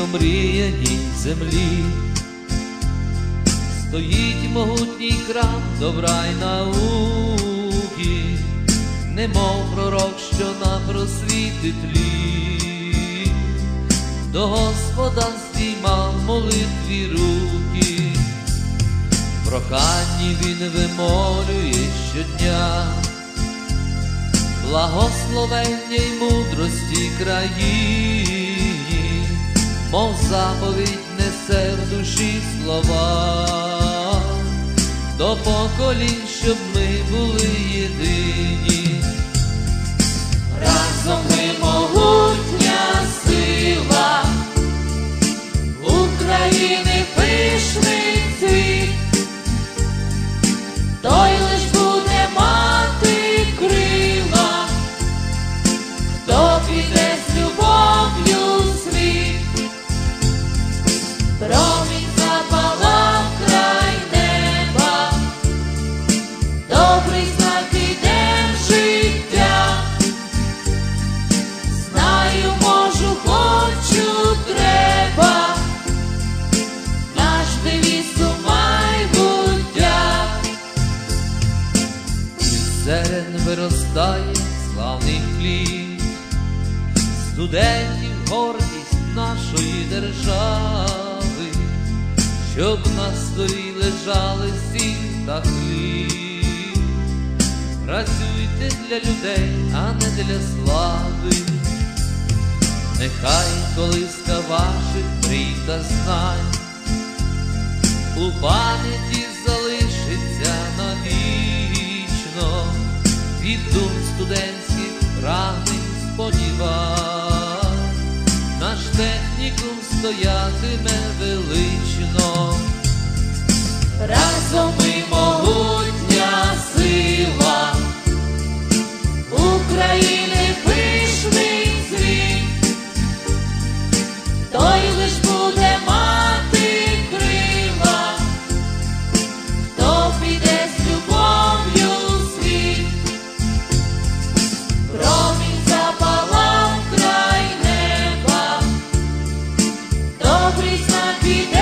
омріяній землі. Стоїть могутній храм добра й науки, немов пророк, що на просвіти тлі, до Господа здіймав молитві руки, проханні він вимолює щодня, благословення й мудрості країні, мов заповідь несе в душі слова, до поколінь, щоб ми були єдині. Разом ми могутня сила, України виростає славний хліб, студентів гордість нашої держави, щоб на столі лежали сіль та хліб. Працюйте для людей, а не для слави. Нехай колиска ваших та знань у пам'яті від дум студентських прагнень сподівань. Наш технікум стоятиме велично. Разом ми si